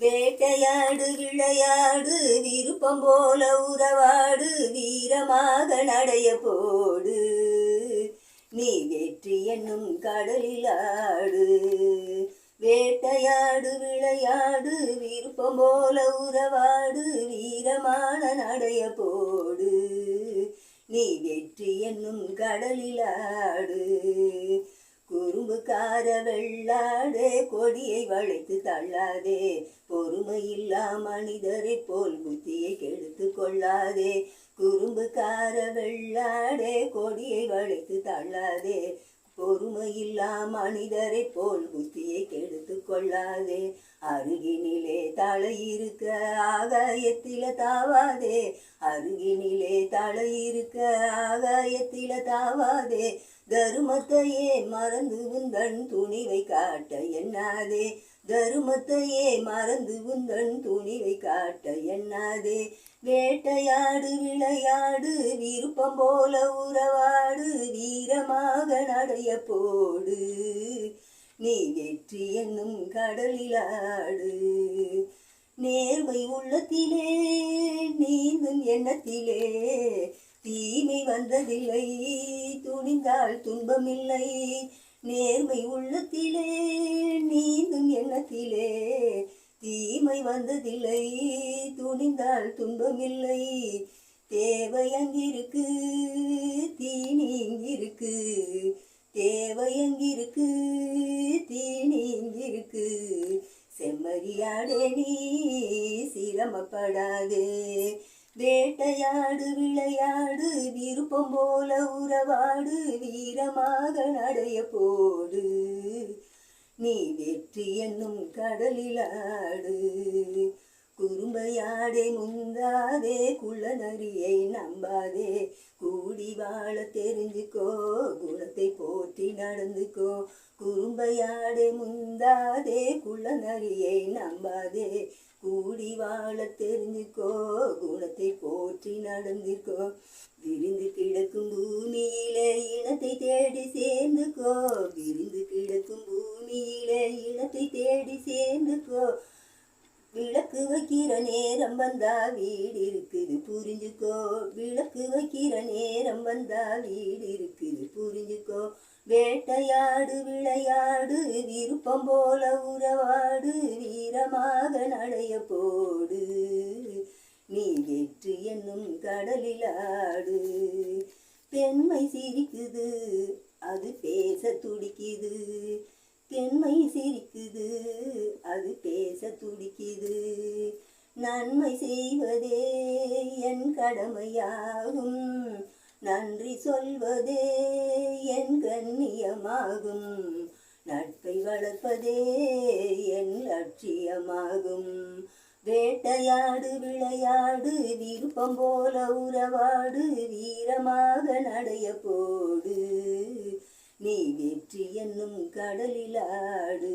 வேட்டையாடு விளையாடு விருப்பம் போல உறவாடு வீரமாக நடைய போடு. நீ வெற்றி என்னும் கடலில் ஆடு. வேட்டையாடு விளையாடு விருப்பம் போல உறவாடு வீரமான நடைய போடு. நீ வெற்றி என்னும் கடலில் ஆடு. குறும்புக்கார வெள்ளாடே கொடியை வளைத்து தள்ளாதே. பொறுமையில்லா மனிதரை போல் புத்தியை கெடுத்து கொள்ளாதே. குறும்புக்கார வெள்ளாடே கொடியை வளைத்து தள்ளாதே. பொறுமையில்லா மனிதரை போல் புத்தியை கெடுத்து கொள்ளாதே. அருகினிலே தலையிருக்க ஆகாயத்தில தாவாதே. அருகினிலே தலையிருக்க ஆகாயத்தில தாவாதே. தருமத்தையே மறந்து உந்தன் துணிவை காட்ட எண்ணாதே தருமத்தையே மறந்து உந்தன் துணிவை காட்ட எண்ணாதே வேட்டையாடு விளையாடு விருப்பம் போல உறவாடு வீரமாக நடைய போடு. நீ வெற்றி என்னும் கடலிலாடு நேர்மை உள்ளத்திலே நீந்தும் எண்ணத்திலே. தீமை வந்ததில்லை. துணிந்தால் துன்பமில்லை. நேர்மை உள்ளத்திலே நீந்தும் எண்ணத்திலே தீமை வந்ததில்லை. துணிந்தால் துன்பமில்லை. தேவை அங்கிருக்கு தீனி இங்கிருக்கு. தேவை அங்கிருக்கு தீனி இங்கிருக்கு. செம்மறியாடே நீ சிரமப்படாதே. வேட்டையாடு விளையாடு விருப்பம் போல உறவாடு வீரமாக நடைய போடு. நீ வெற்றி என்னும் கடலிலாடு குறும்பையாடே முந்தாதே குள்ளநரியை நம்பாதே. கூடி வாழ தெரிஞ்சுக்கோ குணத்தை போற்றி நடந்துக்கோ. குறும்பையாடே முந்தாதே குள்ளநரியை நம்பாதே. கூடி வாழ தெரிஞ்சுக்கோ குணத்தை போற்றி நடந்துக்கோ. விரிந்து கிடக்கும் பூமியிலே இனத்தை தேடி சேர்ந்துக்கோ. விரிந்து கிடக்கும் பூமியிலே இனத்தை தேடி சேர்ந்துக்கோ. விளக்கு வைக்கிற நேரம் வந்தா வீடு இருக்குது புரிஞ்சுக்கோ. விளக்கு வைக்கிற நேரம் வந்தா வீடு இருக்குது புரிஞ்சுக்கோ. வேட்டையாடு விளையாடு விருப்பம் போல உறவாடு வீரமாக நடைய போடு. நீ வெற்றி என்னும் ஆடு. பெண்மை சிரிக்குது அது பேச துடிக்குது. பெண்மை சிரிக்குது அது பேச துடிக்குது. நன்மை செய்வதே என் கடமையாகும் நன்றி சொல்வதே என் கண்ணியமாகும். நட்பை வளர்ப்பதே என் லட்சியமாகும். வேட்டையாடு விளையாடு விருப்பம் போல உறவாடு வீரமாக நடைய போடு. நீ வெற்றி என்னும் கடலிலாடு